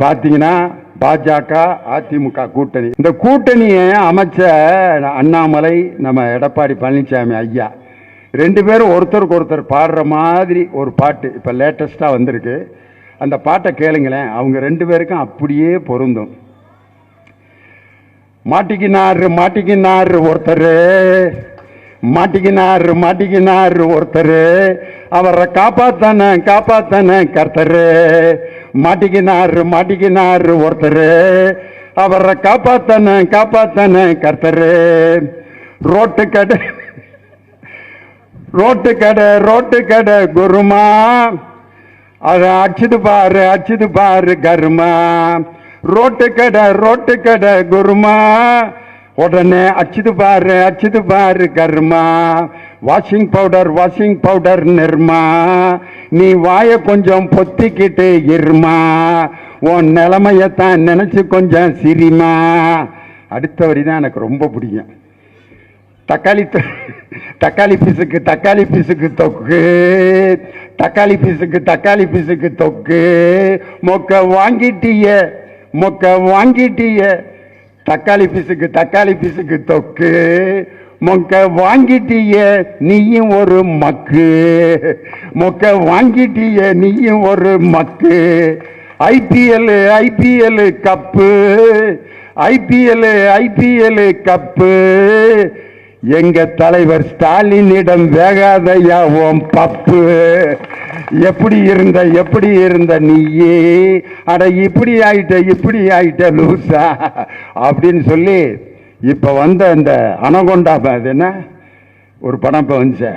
பார்த்தீங்கன்னா பாஜக அதிமுக கூட்டணி. இந்த கூட்டணியை அமைச்ச அண்ணாமலை நம்ம எடப்பாடி பழனிசாமி ஐயா ரெண்டு பேரும் ஒருத்தருக்கு ஒருத்தர் பாடுற மாதிரி ஒரு பாட்டு இப்போ லேட்டஸ்ட்டாக வந்திருக்கு. அந்த பாட்டை கேளுங்களேன் அவங்க ரெண்டு பேருக்கும் அப்படியே பொருந்தும். மாட்டிக்கினாரு மாட்டிக்கினாரு ஒருத்தர். மாட்டிக்கினாரு மாட்டிக்கினாரு ஒருத்தர். அவரை காப்பாத்தான காப்பாத்தான கர்த்தரு. மாட்டிக்கினாரு மாட்டிக்கினாரு ஒருத்தர். அவரை காப்பாத்தான காப்பாத்தான கர்த்தரு. ரோட்டு கடை ரோட்டு கடை ரோட்டு கடை குருமா. அதை அடிச்சுது பாரு அடிச்சுது பாரு கருமா. ரோட்டு கடை ரோட்டு கடை குருமா. உடனே அச்சுது பாரு அச்சுது பாரு கருமா. Washing powder washing powder Nirma. நீ வாயை கொஞ்சம் பொத்திக்கிட்டு இருமா. உன் நிலைமையத்தான் நினச்சி கொஞ்சம் சிரிமா. அடுத்த வரி தான் எனக்கு ரொம்ப பிடிக்கும். தக்காளி தொ- தக்காளி பீஸுக்கு தக்காளி பீஸுக்கு தொக்கு. தக்காளி பீஸுக்கு தக்காளி பீஸுக்கு தொக்கு. மொக்க வாங்கிட்டிய மொக்க வாங்கிட்டிய. தக்காளி பீஸுக்கு தக்காளி பீஸுக்கு தொக்கு. மொக்க வாங்கிட்டிய நீயும் ஒரு மக்கு. மொக்க வாங்கிட்டிய நீயும் ஒரு மக்கு. IPL IPL cup. IPL IPL cup. எங்க தலைவர் ஸ்டாலினிடம் வேகாதையா ஓம் பப்பு எப்படி இருந்த எப்படி இருந்த நீயே? அட இப்படி ஆயிட்ட இப்படி ஆயிட்ட லூசா அப்படின்னு சொல்லி இப்போ வந்த இந்த அனகொண்டா ப- அது என்ன? ஒரு படம் இப்போ வந்துச்சே.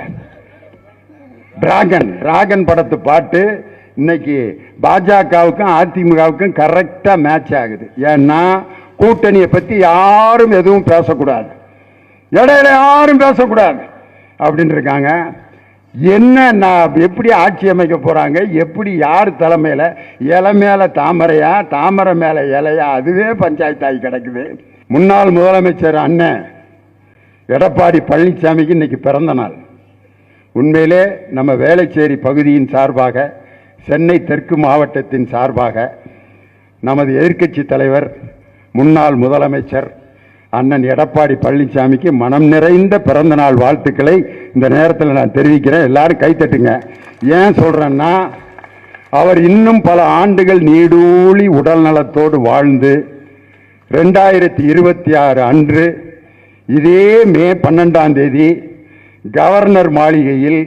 டிராகன் டிராகன் படத்து பாட்டு இன்னைக்கு பாஜகவுக்கும் அதிமுகவுக்கும் கரெக்டாக மேட்ச் ஆகுது. ஏன்னா கூட்டணியை பற்றி யாரும் எதுவும் பேசக்கூடாது. இடையில யாரும் பேசக்கூடாது. அப்படின்னு இருக்காங்க. என்ன நான் எப்படி ஆட்சி அமைக்க போகிறாங்க எப்படி யார் தலைமையில் இலை மேலே தாமரையா தாமரை மேலே இலையா அதுவே பஞ்சாயத்தாகி கிடக்குது. முன்னாள் முதலமைச்சர் அண்ணன் எடப்பாடி பழனிசாமிக்கு இன்னைக்கு பிறந்த நாள். உண்மையிலே நம்ம வேளச்சேரி பகுதியின் சார்பாக சென்னை தெற்கு மாவட்டத்தின் சார்பாக நமது எதிர்க்கட்சி தலைவர் முன்னாள் முதலமைச்சர் அண்ணன் எடப்பாடி பழனிசாமிக்கு மனம் நிறைந்த பிறந்த நாள் வாழ்த்துக்களை இந்த நேரத்தில் நான் தெரிவிக்கிறேன். எல்லாரும் கைத்தட்டுங்க ஏன் சொல்கிறேன்னா அவர் இன்னும் பல ஆண்டுகள் நீடூழி உடல் நலத்தோடு வாழ்ந்து ரெண்டாயிரத்தி இருபத்தி ஆறு அன்று இதே மே பன்னெண்டாம் தேதி கவர்னர் மாளிகையில்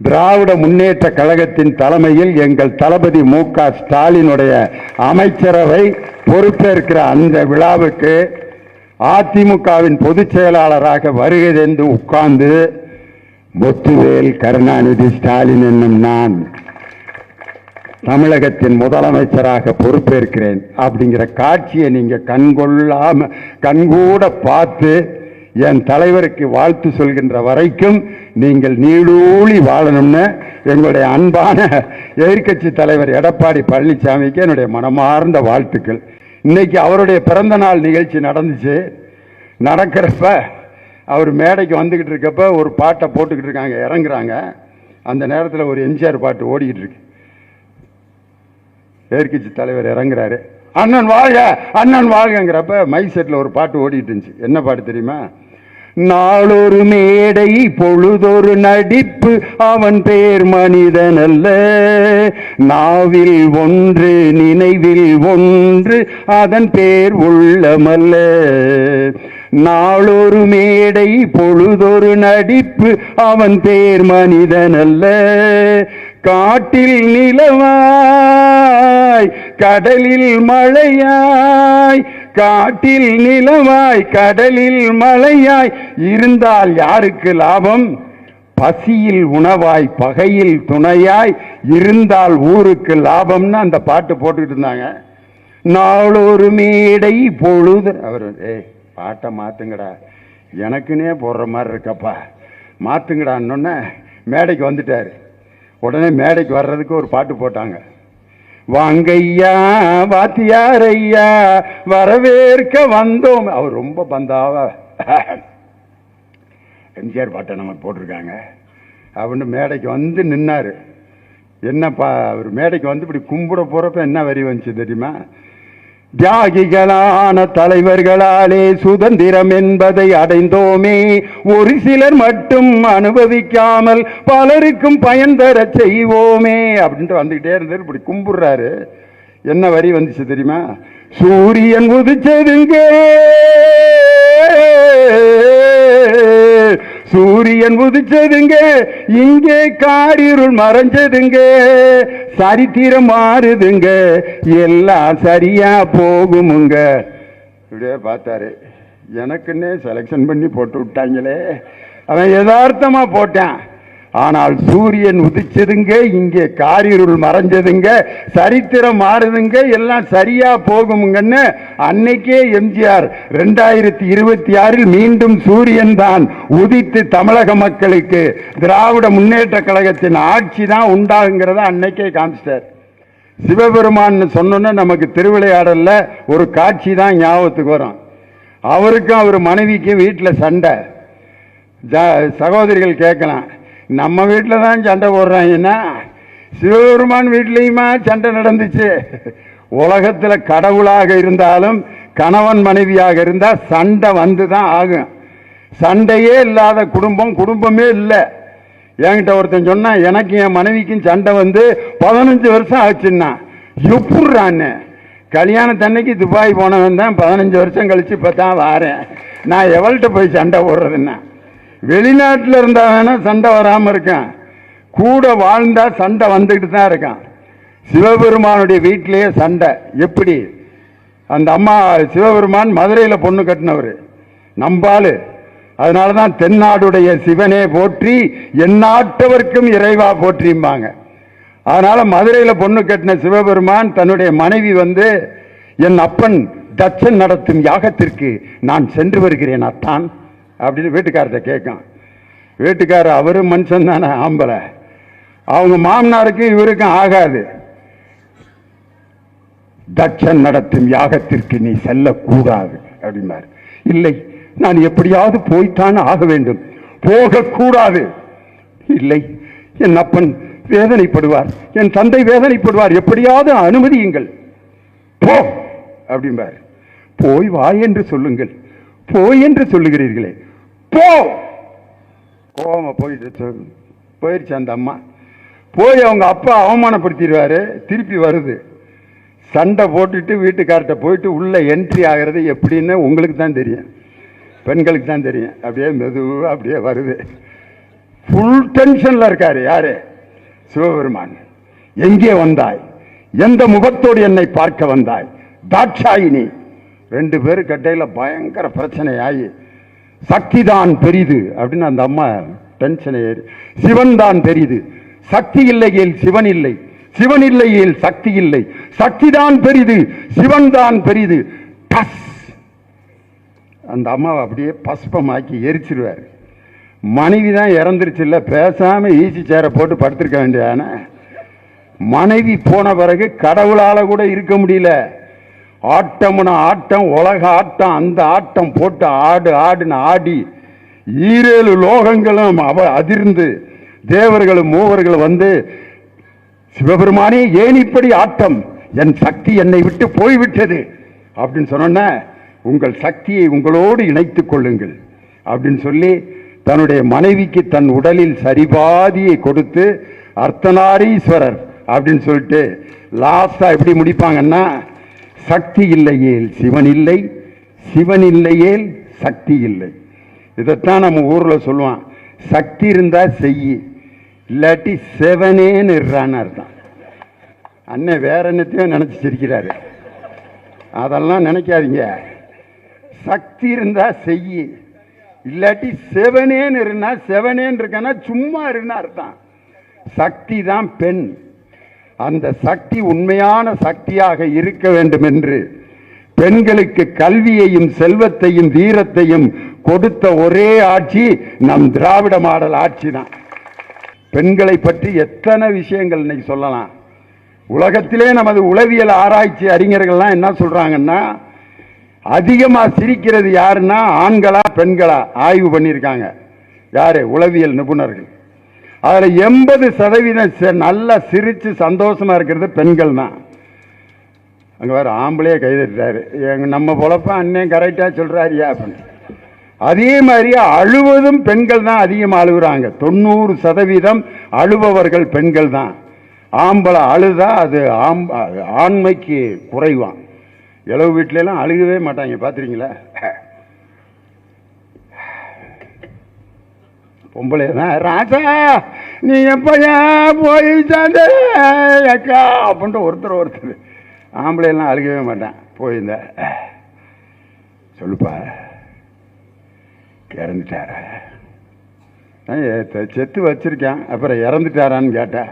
திராவிட முன்னேற்ற கழகத்தின் தலைமையில் எங்கள் தளபதி மு க ஸ்டாலினுடைய அமைச்சரவை பொறுப்பேற்கிற அந்த விழாவுக்கு அதிமுகவின் பொதுச் செயலாளராக வருகை என்று உட்கார்ந்து முத்துவேல் கருணாநிதி ஸ்டாலின் என்னும் நான் தமிழகத்தின் முதலமைச்சராக பொறுப்பேற்கிறேன் அப்படிங்கிற காட்சியை நீங்கள் கண்கொள்ளாம கண்கூட பார்த்து என் தலைவருக்கு வாழ்த்து சொல்கின்ற வரைக்கும் நீங்கள் நீடூழி வாழணும்னு எங்களுடைய அன்பான எதிர்க்கட்சி தலைவர் எடப்பாடி பழனிசாமிக்கு என்னுடைய மனமார்ந்த வாழ்த்துக்கள். இன்னைக்கு அவருடைய பிறந்த நாள் நிகழ்ச்சி நடந்துச்சு. நடக்கிறப்ப அவர் மேடைக்கு வந்துக்கிட்டு இருக்கப்ப ஒரு பாட்டை போட்டுக்கிட்டு இருக்காங்க இறங்குறாங்க. அந்த நேரத்தில் ஒரு எம்ஜிஆர் பாட்டு ஓடிக்கிட்டு இருக்கு. எதிர்கட்சி தலைவர் இறங்குறாரு. அண்ணன் வாழ்க அண்ணன் வாழ்கங்கிறப்ப மைக் செட்டில் ஒரு பாட்டு ஓடிட்டு இருந்துச்சு. என்ன பாட்டு தெரியுமா? நாளொரு மேடை பொழுதொரு நடிப்பு. அவன் பேர் மனிதன் அல்ல நாவில் ஒன்று நினைவில் ஒன்று. அதன் பேர் உள்ளமல்ல. நாளொரு மேடை பொழுதொரு நடிப்பு. அவன் பேர் மனிதன் அல்ல காட்டில் நிலவாய் கடலில் மழையாய் காட்டில் நிலவாய் கடலில் மழையாய் இருந்தால் யாருக்கு லாபம்? பசியில் உணவாய் பகையில் துணையாய். இருந்தால் ஊருக்கு லாபம்னு அந்த பாட்டு போட்டுக்கிட்டு இருந்தாங்க. நாளொரு மேடை பொழுது. அவர் ஏய் பாட்டை மாத்துங்கடா. எனக்குன்னே போடுற மாதிரி இருக்கப்பா. மாத்துங்கடான்னொன்னே மேடைக்கு வந்துட்டார். உடனே மேடைக்கு வர்றதுக்கு ஒரு பாட்டு போட்டாங்க. வாங்கையா வாத்தியாரையா வரவேற்க வந்தோம். அவர் ரொம்ப பந்தாவா? எம்ஜிஆர் பாட்டை நம்ம போட்டிருக்காங்க. அப்படின்னு மேடைக்கு வந்து நின்னாரு. என்னப்பா அவர் மேடைக்கு வந்து இப்படி கும்பிட போறப்ப என்ன வரி வந்துச்சு தெரியுமா? தியாகிகளான தலைவர்களாலே சுதந்திரம் என்பதை அடைந்தோமே. ஒரு சிலர் மட்டும் அனுபவிக்காமல் பலருக்கும் பயன் தர செய்வோமே. அப்படின்ட்டு வந்துகிட்டே இருந்தார் இப்படி கும்பிடுறாரு. என்ன வரி வந்துச்சு தெரியுமா? சூரியன் உதிச்சதுங்க சூரியன் உதிச்சதுங்க இங்கே காரிருள் மறைஞ்சதுங்க சரித்திரம் மாறுதுங்க எல்லாம் சரியா போகுமுங்க. இப்படியே பார்த்தாரு. எனக்குன்னே செலெக்ஷன் பண்ணி போட்டு விட்டாங்களே. அவன் யதார்த்தமாக போட்டான். ஆனால் சூரியன் உதிச்சதுங்க இங்கே காரிருள் மறைஞ்சதுங்க சரித்திரம் மாறுதுங்க எல்லாம் சரியா போகுமுங்கன்னு அன்னைக்கே எம்ஜிஆர் ரெண்டாயிரத்தி இருபத்தி ஆறில் மீண்டும் சூரியன் தான் உதித்து தமிழக மக்களுக்கு திராவிட முன்னேற்ற கழகத்தின் ஆட்சி தான் உண்டாகுங்கிறத அன்னைக்கே காமிச்சிட்டார். சிவபெருமான் சொன்னோன்னே நமக்கு திருவிளையாடலில் ஒரு காட்சி தான் ஞாபகத்துக்கு வரும். அவருக்கும் அவர் மனைவிக்கும் வீட்டில் சண்டை. சகோதரிகள் கேட்கலாம் நம்ம வீட்டில் தான் சண்டை போடுறாங்கன்னா சிவபெருமான் வீட்லேயுமா சண்டை நடந்துச்சு? உலகத்தில் கடவுளாக இருந்தாலும் கணவன் மனைவியாக இருந்தால் சண்டை வந்து தான் ஆகும். சண்டையே இல்லாத குடும்பம் குடும்பமே இல்லை. என்கிட்ட ஒருத்தன் சொன்னான் எனக்கு என் மனைவிக்கும் சண்டை வந்து பதினஞ்சு வருஷம் ஆச்சுன்னா எப்பட்றான்னு? கல்யாணத்தன்னைக்கு துபாய் போனவன் தான் பதினஞ்சு வருஷம் கழித்து இப்போ தான் வாரேன். நான் எவள்கிட்ட போய் சண்டை போடுறதுன்னா? வெளிநாட்டில் இருந்தா வேணா சண்டை வராமல் இருக்கான். கூட வாழ்ந்தா சண்டை வந்துக்கிட்டு தான் இருக்கான். சிவபெருமானுடைய வீட்டிலேயே சண்டை. எப்படி? அந்த அம்மா சிவபெருமான் மதுரையில் பொண்ணு கட்டினவர். நம்பாளு. அதனால தான் தென்னாடுடைய சிவனே போற்றி எந்நாட்டவர்க்கும் இறைவா போற்றிம்பாங்க. அதனால மதுரையில் பொண்ணு கட்டின சிவபெருமான் தன்னுடைய மனைவி வந்து என் அப்பன் தச்சன் நடத்தும் யாகத்திற்கு நான் சென்று வருகிறேன் அத்தான். அப்படின்னு வீட்டுக்காரர்கிட்ட கேட்கும் வீட்டுக்காரர் அவரும் மனுஷன் தானே ஆம்பளை. அவங்க மாமனாருக்கும் இவருக்கும் ஆகாது. தட்சன் நடத்தும் யாகத்திற்கு நீ செல்லக்கூடாது அப்படின்னார் இல்லை நான் எப்படியாவது போய்த்தான் ஆக வேண்டும். போகக்கூடாது. இல்லை என் அப்பன் வேதனைப்படுவார் என் தந்தை வேதனைப்படுவார். எப்படியாவது அனுமதியுங்கள். போ அப்படிம்பார். போய் வா என்று சொல்லுங்கள். போய் என்று சொல்லுகிறீர்களே. போ. கோவம் போயிட்டு போயிடுச்சு அந்த அம்மா. போய் அவங்க அப்பா அவமானப்படுத்திடுவாரு திருப்பி வருது. சண்டை போட்டுட்டு வீட்டுக்கார்ட்ட போயிட்டு உள்ளே என்ட்ரி ஆகிறது எப்படின்னு உங்களுக்கு தான் தெரியும். பெண்களுக்கு தான் தெரியும். அப்படியே மெதுவாக அப்படியே வருது. ஃபுல் டென்ஷனில் இருக்கார் யார்? சிவபெருமான். எங்கே வந்தாய்? எந்த முகத்தோடு என்னை பார்க்க வந்தாய்? தாட்சாயினி. ரெண்டு பேரும் கட்டையில் பயங்கர பிரச்சனை ஆகி சக்தி தான் பெரிது அப்படின்னு அந்த அம்மா டென்ஷன் சிவன் தான் பெரிது. சக்தி இல்லையில் சிவன் இல்லை. சிவன் இல்லையில் சக்தி இல்லை. சக்தி தான் பெரிது சிவன் தான் பெரிது. டஸ் அந்த அம்மாவை அப்படியே பஸ்பமாக்கி எரிச்சிருவார். மனைவி தான் இறந்துருச்சு இல்லை பேசாமல் ஈசி சேரை போட்டு படுத்திருக்க வேண்டியதானே? மனைவி போன பிறகு கடவுளால் கூட இருக்க முடியல. ஆட்டம்னு ஆட்டம் உலக ஆட்டம் அந்த ஆட்டம் போட்டு ஆடு ஆடுன்னு ஆடி ஈரேழு லோகங்களும் அவ அதிர்ந்து தேவர்களும் மூவர்களும் வந்து சிவபெருமானே ஏன் இப்படி ஆட்டம்? என் சக்தி என்னை விட்டு போய்விட்டது. அப்படின்னு சொன்னோன்ன உங்கள் சக்தியை உங்களோடு இணைத்துக் கொள்ளுங்கள். அப்படின்னு சொல்லி தன்னுடைய மனைவிக்கு தன் உடலில் சரிபாதியை கொடுத்து அர்த்தநாரீஸ்வரர் அப்படின்னு சொல்லிட்டு லாஸ்டாக எப்படி முடிப்பாங்கன்னா சக்தி இல்லையேல் சிவன் இல்லை சிவன் இல்லையேல் சக்தி இல்லை. இதைத்தான் நம்ம ஊரில் சொல்லுவான். சக்தி இருந்தால் செய்யி இல்லாட்டி செவனேன்னு இருறான்னு அர்த்தம் அண்ணன் வேற என்னத்தையும் நினச்சி சிரிக்கிறாரு. அதெல்லாம் நினைக்காதீங்க. சக்தி இருந்தால் செய்யி இல்லாட்டி செவனேன்னு இருந்தால் செவனேன்னு இருக்கன்னா சும்மா இருந்தா அர்த்தம் சக்தி தான் பெண். அந்த சக்தி உண்மையான சக்தியாக இருக்க வேண்டும் என்று பெண்களுக்கு கல்வியையும் செல்வத்தையும் வீரத்தையும் கொடுத்த ஒரே ஆட்சி நம் திராவிட மாடல் ஆட்சி தான். பெண்களை பற்றி எத்தனை விஷயங்கள் இன்னைக்கு சொல்லலாம். உலகத்திலே நமது உளவியல் ஆராய்ச்சி அறிஞர்கள்லாம் என்ன சொல்றாங்கன்னா அதிகமாக சிரிக்கிறது யாருன்னா ஆண்களா பெண்களா? ஆய்வு பண்ணியிருக்காங்க. யாரு? உளவியல் நிபுணர்கள். அதில் எண்பது சதவீதம் ச- நல்லா சிரித்து சந்தோஷமா இருக்கிறது பெண்கள் தான் அங்கே வேற ஆம்பளையே கைதட்டுறாரு எங்க நம்ம பொழப்ப அண்ணன் கரெக்டாக சொல்றாருயா அப்படின்னு. அதே மாதிரி அழுவதும் பெண்கள் தான் அதிகமாக அழுகுறாங்க. தொண்ணூறு சதவீதம் அழுபவர்கள் பெண்கள் தான். ஆம்பளை அழுதா அது ஆம் ஆண்மைக்கு குறைவான் இளவு வீட்டிலலாம் அழுகவே மாட்டாங்க பார்த்துறீங்களா பொம்பளை தான். ராஜா நீ எப்பயா போய் சாந்த அக்கா அப்படின்ட்டு ஒருத்தர் ஒருத்தர் ஆம்பளையெல்லாம் அழுகவே மாட்டான். போயிருந்த சொல்லுப்பா இறந்துட்டாரா? செத்து வச்சிருக்கேன். அப்புறம் இறந்துட்டாரான்னு கேட்டேன்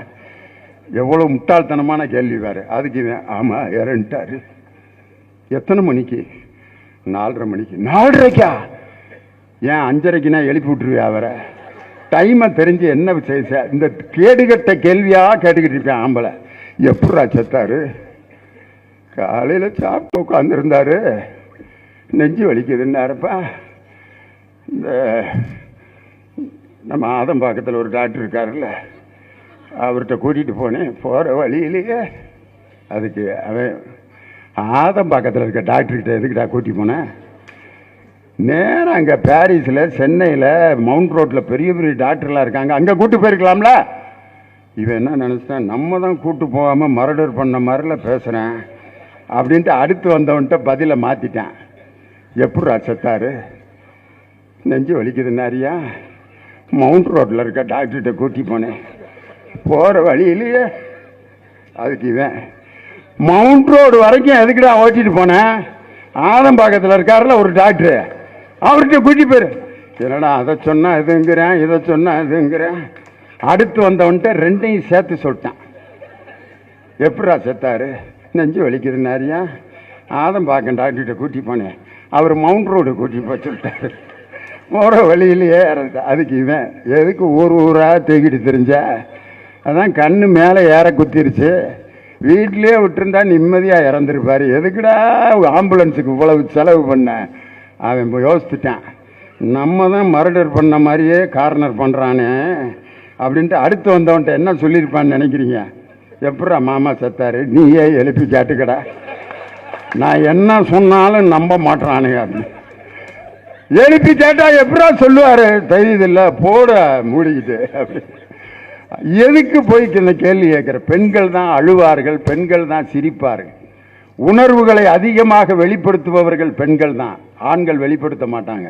எவ்வளோ முட்டாள்தனமான கேள்வி வேறு அதுக்கு ஆமாம் இறந்துட்டாரு. எத்தனை மணிக்கு? நாலரை மணிக்கு. நாலரைக்கா? ஏன் அஞ்சரைக்குன்னா எழுப்பி விட்டுருவியா அவரை? டைமை தெரிஞ்சு என்ன செய்ய இந்த கேடுகட்ட கேள்வியாக கேட்டுக்கிட்டு இருப்பேன் ஆம்பளை. எப்படா செத்தாரு? காலையில் சாப்பிட்டு உட்காந்துருந்தாரு நெஞ்சு வலிக்குதுன்னாருப்பா இந்த நம்ம ஆதம்பாக்கத்தில் ஒரு டாக்டர் இருக்காருல்ல. அவர்கிட்ட கூட்டிகிட்டு போனேன். போகிற வழியிலேயே அதுக்கு அவன் ஆதம்பாக்கத்தில் இருக்க டாக்டர்கிட்ட எதுக்குடா கூட்டி போனேன் நேரம் அங்கே பாரிஸில் சென்னையில் மவுண்ட் ரோட்டில் பெரிய பெரிய டாக்டர்லாம் இருக்காங்க. அங்கே கூட்டு போயிருக்கலாம்ல? இவன் என்ன நினச்சிட்டான்? நம்ம தான் கூட்டு போகாமல் மர்டர் பண்ண மாதிரில பேசுகிறேன் அப்படின்ட்டு அடுத்து வந்தவன்கிட்ட பதிலை மாற்றிட்டான் எப்படா செத்தாரு? நெஞ்சு வலிக்குது நிறையா மவுண்ட் ரோட்டில் இருக்க டாக்டர்கிட்ட கூட்டி போனேன். போகிற வழியிலேயே அதுக்கு இவன் மவுண்ட் ரோடு வரைக்கும் எதுக்குடா ஓட்டிட்டு போனேன் ஆலம்பாக்கத்தில் இருக்காருல ஒரு டாக்டரு. அவர்கிட்ட கூட்டி போயிரு. என்னடா அதை சொன்னால் இதுங்கிறேன் இதை சொன்னால் இதுங்கிறேன் அடுத்து வந்தவன்ட்ட ரெண்டையும் சேர்த்து சொல்லிட்டான். எப்படா செத்தாரு? நெஞ்சு வலிக்குதுன்னாரியா பார்க்க டாக்டர்கிட்ட கூட்டி போனேன். அவர் மவுண்ட் ரோடு கூட்டி போய் சொல்லிட்டாரு. போகிற வழியிலேயே இறந்துட்டா. அதுக்கு இவன் எதுக்கு ஊர் ஊராக தூக்கிட்டு தெரிஞ்ச? அதான் கண்ணு மேலே ஏற குத்திருச்சு. வீட்டிலே விட்டுருந்தா நிம்மதியாக இறந்துருப்பாரு. எதுக்குடா ஆம்புலன்ஸுக்கு இவ்வளவு செலவு பண்ணேன் அவன் யோசிச்சுட்டான். நம்ம தான் மர்டர் பண்ண மாதிரியே கார்னர் பண்ணுறானே அப்படின்ட்டு அடுத்து வந்தவன்ட்ட என்ன சொல்லியிருப்பான்னு நினைக்கிறீங்க? எப்படா மாமா செத்தாரு? நீயே எழுப்பி கேட்டுக்கடா நான் என்ன சொன்னாலும் நம்ப மாட்டானே அப்படின்னு. எழுப்பி கேட்டால் எப்படா சொல்லுவாரு? தெரியுதில்ல போட மூடிக்கிட்டு அப்படி எதுக்கு போய் இந்த கேள்வி கேட்குற? பெண்கள் தான் அழுவார்கள் பெண்கள் தான் சிரிப்பார்கள். உணர்வுகளை அதிகமாக வெளிப்படுத்துபவர்கள் பெண்கள் தான் ஆண்கள் வெளிப்படுத்த மாட்டாங்க.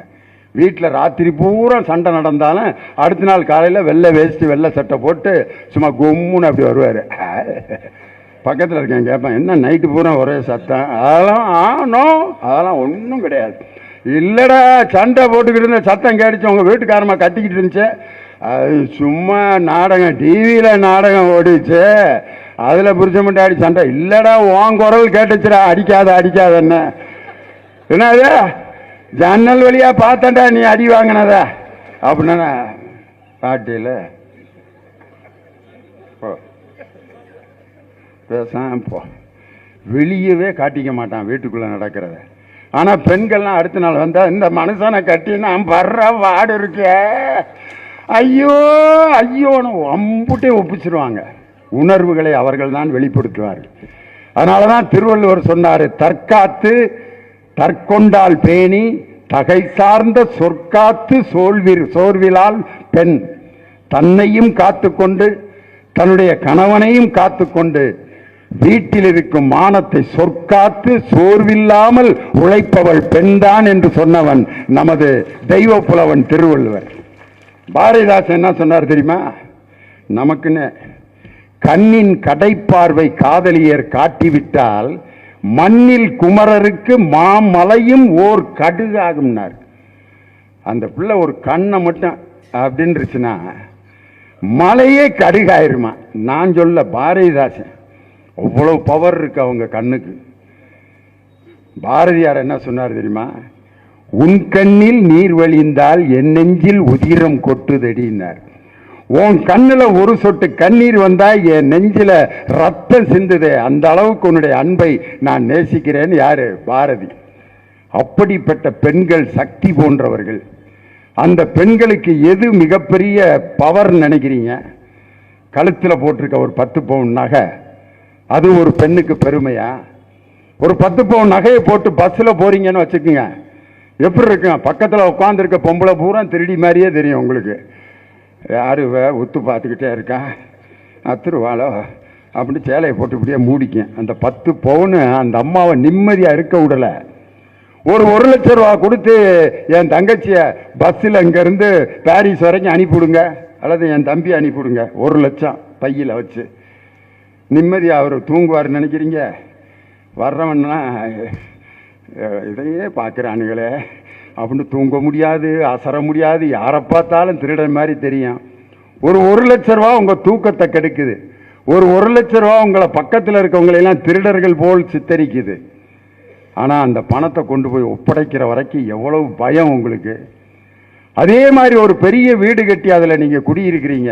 வீட்டில் ராத்திரி பூரா சண்டை நடந்தாலும் அடுத்த நாள் காலையில் வெள்ளை வேஷ்டி வெள்ளை சட்டை போட்டு சும்மா கும்முன்னு அப்படி வருவார். பக்கத்தில் இருக்கேன் கேட்பேன் என்ன நைட்டு பூரா ஒரே சத்தம் அதெல்லாம் ஆனோ அதெல்லாம் ஒன்றும் கிடையாது. இல்லைடா சண்டை போட்டுக்கிட்டு இருந்த சத்தம் கேடிச்சு உங்கள் வீட்டுக்காரமாக கட்டிக்கிட்டு இருந்துச்சு. அது சும்மா நாடகம் டிவியில் நாடகம் ஓடிச்சு அதில் புருஷன் மட்டும் அடி சண்டை. இல்லைடா உன் குரல் கேட்டுச்சுடா. அடிக்காத அடிக்காத என்ன? என்னது ஜன்னல் வழியா பார்த்தண்டா நீ அடி வாங்கினதா. அப்படின்னா பாட்டியில் பேசாம போ. வெளியவே காட்டிக்க மாட்டான் வீட்டுக்குள்ளே நடக்கிறத. ஆனால் பெண்கள்லாம் அடுத்த நாள் வந்தால் இந்த மனுஷனை கட்டி நான் வர்ற வாடு இருக்கே. ஐயோ ஐயோன்னு அம்புட்டே ஒப்பிச்சிருவாங்க. உணர்வுகளை அவர்கள் தான் வெளிப்படுத்துவார்கள். அதனால தான் திருவள்ளுவர் சொன்னார் தற்காத்து தற்கொண்டால் பேணி தகை சார்ந்த சொற்காத்து சோல்விர் சோர்விலால் பெண். தன்னையும் காத்துக்கொண்டு தன்னுடைய கணவனையும் காத்துக்கொண்டு வீட்டில் இருக்கும் மானத்தை சொற்காத்து சோர்வில்லாமல் உழைப்பவள் பெண்தான் என்று சொன்னவன் நமது தெய்வ புலவன் திருவள்ளுவர். பாரதிதாசன் என்ன சொன்னார் தெரியுமா? நமக்குன்னு கண்ணின் கடைப்பார்வை காதலியர் காட்டிவிட்டால் மண்ணில் குமரருக்கு மாமலையும் ஓர் கடுகாகும்னார். அந்த பிள்ளை ஒரு கண்ணை மட்டும் அப்படின்னுச்சுன்னா மலையே கடுகாயிருமா? நான் சொல்ல பாரதிதாசன் அவ்வளவு பவர் இருக்கு அவங்க கண்ணுக்கு. பாரதியார் என்ன சொன்னார் தெரியுமா? உன் கண்ணில் நீர் வழிந்தால் என் நெஞ்சில் உதிரம் கொட்டுதடினார் உன் கண்ணில் ஒரு சொட்டு கண்ணீர் வந்தா என் நெஞ்சில் ரத்தம் சிந்துதே. அந்த அளவுக்கு உன்னுடைய அன்பை நான் நேசிக்கிறேன்னு யார்? பாரதி. அப்படிப்பட்ட பெண்கள் சக்தி போன்றவர்கள். அந்த பெண்களுக்கு எது மிகப்பெரிய பவர் நினைக்கிறீங்க? கழுத்தில் போட்டிருக்க ஒரு பத்து பவுன் நகை. அது ஒரு பெண்ணுக்கு பெருமையா? ஒரு பத்து பவுன் நகையை போட்டு பஸ்ஸில் போகிறீங்கன்னு வச்சுக்கோங்க. எப்படி இருக்குங்க பக்கத்தில் உட்காந்துருக்க பொம்பளை பூரா திருடி மாதிரியே தெரியும் உங்களுக்கு. யாரு இவ பார்த்துக்கிட்டே இருக்கா. அத்துருவாளோ? அப்படின்னு சேலையை போட்டு இப்படியே மூடிக்கேன் அந்த பத்து பவுனு அந்த அம்மாவை நிம்மதியாக இருக்க விடலை. ஒரு ஒரு லட்ச ரூபா கொடுத்து என் தங்கச்சியை பஸ்ஸில் இங்கேருந்து பாரிஸ் வரைக்கும் அனுப்பிவிடுங்க. அல்லது என் தம்பி அனுப்பிவிடுங்க. ஒரு லட்சம் பையில் வச்சு. நிம்மதியாக அவர் தூங்குவார் நினைக்கிறீங்க? வர்றவன்னா இதையே பார்க்குறானுங்களே. அப்படின்னு தூங்க முடியாது அசர முடியாது யாரை பார்த்தாலும் திருடன் மாதிரி தெரியும். ஒரு ஒரு லட்ச ரூபா உங்கள் தூக்கத்தை கெடுக்குது. ஒரு ஒரு லட்ச ரூபா உங்களை பக்கத்தில் இருக்கவங்களெல்லாம் திருடர்கள் போல் சித்தரிக்குது. ஆனால் அந்த பணத்தை கொண்டு போய் ஒப்படைக்கிற வரைக்கும் எவ்வளவு பயம் உங்களுக்கு. அதே மாதிரி ஒரு பெரிய வீடு கட்டி அதில் நீங்கள் குடியிருக்கிறீங்க.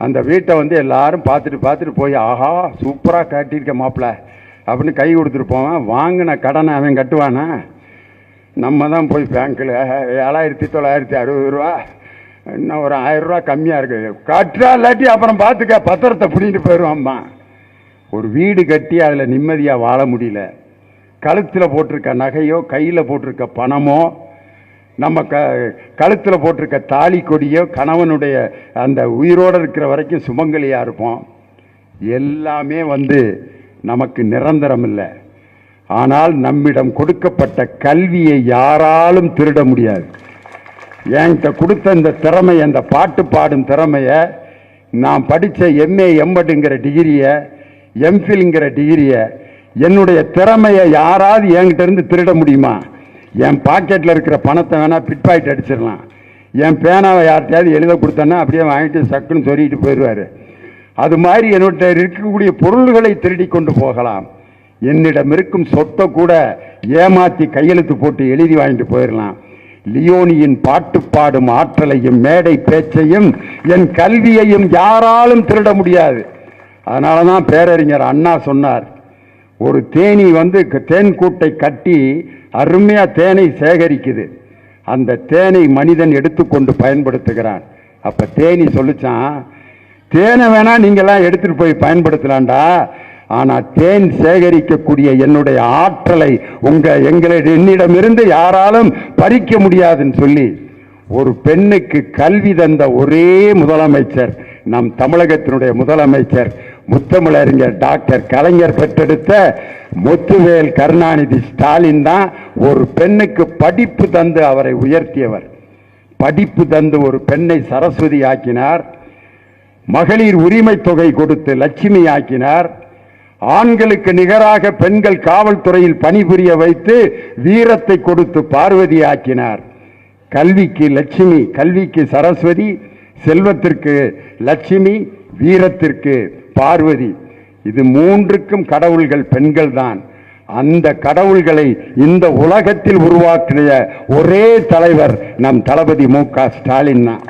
அந்த வீட்டை வந்து எல்லாரும் பார்த்துட்டு பார்த்துட்டு போய் ஆஹா சூப்பராக கட்டியிருக்க மாப்பிள்ள அப்படின்னு கை கொடுத்துட்டு போவேன். வாங்கின கடனை அவன் கட்டுவானா? நம்ம தான் போய் பேங்க்கில் ஏழாயிரத்தி தொள்ளாயிரத்தி அறுபது ரூபா இன்னும் ஒரு ஆயிரரூவா கம்மியாக இருக்குது கட்டுறா இல்லாட்டி அப்புறம் பார்த்துக்க பத்திரத்தை பிடிக்கிட்டு போயிடுவாம்மா ஒரு வீடு கட்டி அதில் நிம்மதியாக வாழ முடியல. கழுத்தில் போட்டிருக்க நகையோ கையில் போட்டிருக்க பணமோ நம்ம க கழுத்தில் போட்டிருக்க தாலி கொடியோ கணவனுடைய அந்த உயிரோடு இருக்கிற வரைக்கும் சுமங்கலியாக இருப்போம். எல்லாமே வந்து நமக்கு நிரந்தரம் இல்லை. ஆனால் நம்மிடம் கொடுக்கப்பட்ட கல்வியை யாராலும் திருட முடியாது. என்கிட்ட கொடுத்த இந்த திறமை அந்த பாட்டு பாடும் திறமையை நான் படித்த எம்ஏ எம்படுங்கிற டிகிரியை எம்ஃபில்ங்கிற டிகிரியை என்னுடைய திறமையை யாராவது என்கிட்டருந்து திருட முடியுமா? என் பாக்கெட்டில் இருக்கிற பணத்தை வேணால் பிட் பாக்கெட் அடிச்சிடலாம். என் பேனாவை யார்கிட்டயாவது எழுத கொடுத்தேன்னா அப்படியே வாங்கிட்டு சக்குன்னு சொல்லிட்டு போயிடுவார். அது மாதிரி என்னோட இருக்கக்கூடிய பொருள்களை திருடி கொண்டு போகலாம். என்னிடம் இருக்கும் சொத்தை கூட ஏமாத்தி கையெழுத்து போட்டு எழுதி வாங்கிட்டு போயிடலாம் லியோனியின் பாட்டு பாடும் ஆற்றலையும் மேடை பேச்சையும் என் கல்வியையும் யாராலும் திருட முடியாது. அதனால தான் பேரறிஞர் அண்ணா சொன்னார் ஒரு தேனி வந்து க- தேன் கூட்டை கட்டி அருமையாக தேனை சேகரிக்குது. அந்த தேனை மனிதன் எடுத்துக்கொண்டு பயன்படுத்துகிறான். அப்போ தேனி சொல்லிச்சான் தேனை வேணால் நீங்கள்லாம் எடுத்துகிட்டு போய் பயன்படுத்தலாம்டா. ஆனால் தேன் சேகரிக்கக்கூடிய என்னுடைய ஆற்றலை உங்க எங்களுடைய என்னிடமிருந்து யாராலும் பறிக்க முடியாதுன்னு சொல்லி ஒரு பெண்ணுக்கு கல்வி தந்த ஒரே முதலமைச்சர் நம் தமிழகத்தினுடைய முதலமைச்சர் முத்தமிழறிஞர் டாக்டர் கலைஞர் பெற்றெடுத்த முத்துவேல் கருணாநிதி ஸ்டாலின் தான் ஒரு பெண்ணுக்கு படிப்பு தந்து அவரை உயர்த்தியவர். படிப்பு தந்து ஒரு பெண்ணை சரஸ்வதி ஆக்கினார். மகளிர் உரிமை தொகை கொடுத்து லட்சுமி ஆக்கினார். ஆண்களுக்கு நிகராக பெண்கள் காவல்துறையில் பணிபுரிய வைத்து வீரத்தை கொடுத்து பார்வதி ஆக்கினார் கல்விக்கு லட்சுமி கல்விக்கு சரஸ்வதி செல்வத்திற்கு லட்சுமி வீரத்திற்கு பார்வதி. இது மூன்றுக்கும் கடவுள்கள் பெண்கள் தான் அந்த கடவுள்களை இந்த உலகத்தில் உருவாக்கிய ஒரே தலைவர் நம் தளபதி மு க ஸ்டாலின் தான்.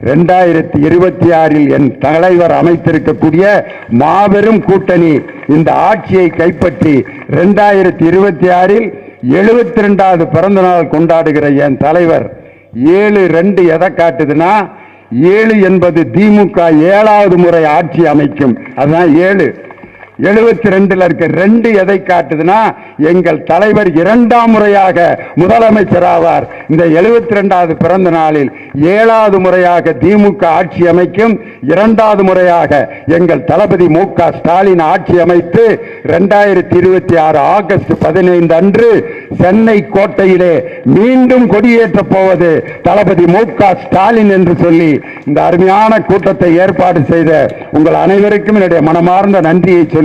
ரெண்டாயிரத்தி இருபத்தி ஆறில் என் தலைவர் அமைத்திருக்கக்கூடிய மாபெரும் கூட்டணி இந்த ஆட்சியை கைப்பற்றி ரெண்டாயிரத்தி இருபத்தி ஆறில் எழுபத்தி ரெண்டாவது பிறந்த நாள் கொண்டாடுகிற என் தலைவர் ஏழு ரெண்டு எதை காட்டுதுன்னா ஏழு என்பது திமுக ஏழாவது முறை ஆட்சி அமைக்கும். அதுதான் ஏழு. எழுபத்தி ரெண்டுல இருக்க. ரெண்டு எதை காட்டுதுன்னா எங்கள் தலைவர் இரண்டாம் முறையாக முதலமைச்சர் ஆவார் இந்த எழுபத்தி ரெண்டாவது பிறந்த நாளில் ஏழாவது முறையாக திமுக ஆட்சி அமைக்கும் இரண்டாவது முறையாக எங்கள் தளபதி மு க ஸ்டாலின் ஆட்சி அமைத்து இரண்டாயிரத்தி இருபத்தி ஆறு ஆகஸ்ட் பதினைந்து அன்று சென்னை கோட்டையிலே மீண்டும் கொடியேற்றப் போவது தளபதி மு க ஸ்டாலின் என்று சொல்லி இந்த அருமையான கூட்டத்தை ஏற்பாடு செய்த உங்கள் அனைவருக்கும் என்னுடைய மனமார்ந்த நன்றியை சொல்லி